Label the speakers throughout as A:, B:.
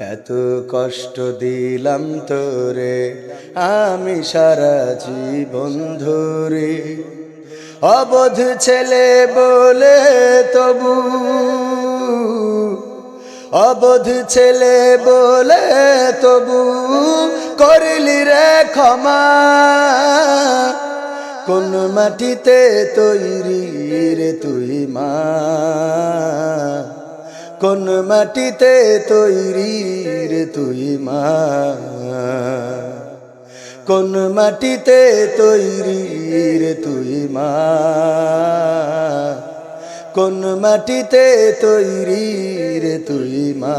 A: এত কষ্ট দিলাম তোরে, আমি সারা জীবন ধরে। অবধ ছেলে বলে তবু, অবধ ছেলে বলে তবু, করলি রে ক্ষমা। কোন মাটিতে তৈরি রে তুই মা। কোন মাটিতে তৈরি রে তুই মা? কোন মাটিতে তৈরি রে তুই মা? কোন মাটিতে তৈরি রে তুই মা?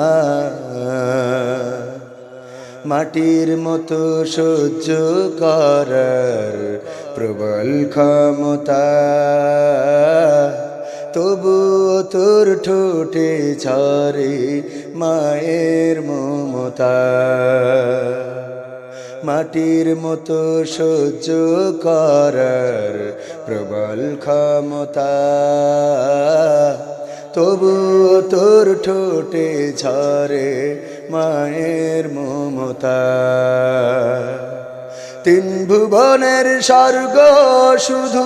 A: মাটির মতো সহ্য করার প্রবল ক্ষমতা। তবু তোর ঠোঁটে ঝরে মায়ের মমতা। মাটির মতো সহ্য করার প্রবল ক্ষমতা। তবু তোর ঠোঁটে ঝরে মায়ের মমতা। তিন ভুবনের স্বর্গ শুধু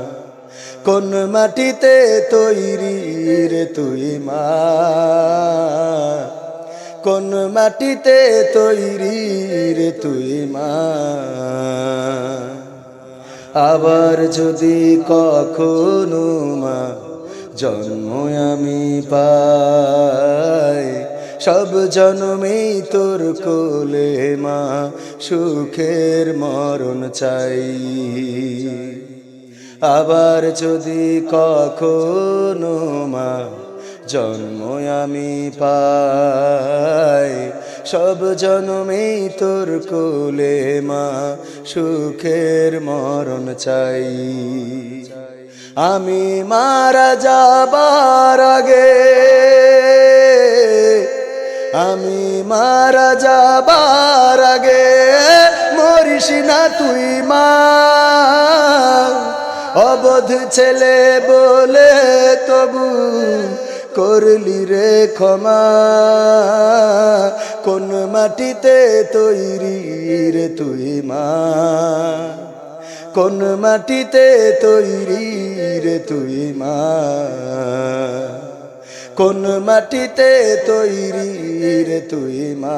A: কোন মাটিতে তৈরি রে তুই মা? কোন মাটিতে তৈরি রে তুই মা? আবার যদি কখনো মা জন্ম আমি পাই, সব জন্মেই তোর কোলে মা সুখের মরণ চাই। আবার যদি কখনো মা জন্ম আমি পাই, সব জন্মেই তোর কোলে মা সুখের মরণ চাই। আমি মারা যাবার আগে, আমি মারা যাবার আগে মরিস না তুই মা। অবধ ছেলে বলে তবু করলি রে ক্ষমা। কোন মাটিতে তৈরি রে তুই মা? কোন মাটিতে তৈরি রে তুই মা? কোন মাটিতে তৈরি রে তুই মা?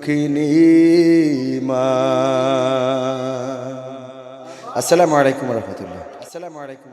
A: দুঃখিনী মা। আসসালামু আলাইকুম রহমতুল্লাহ। আসসালামু আলাইকুম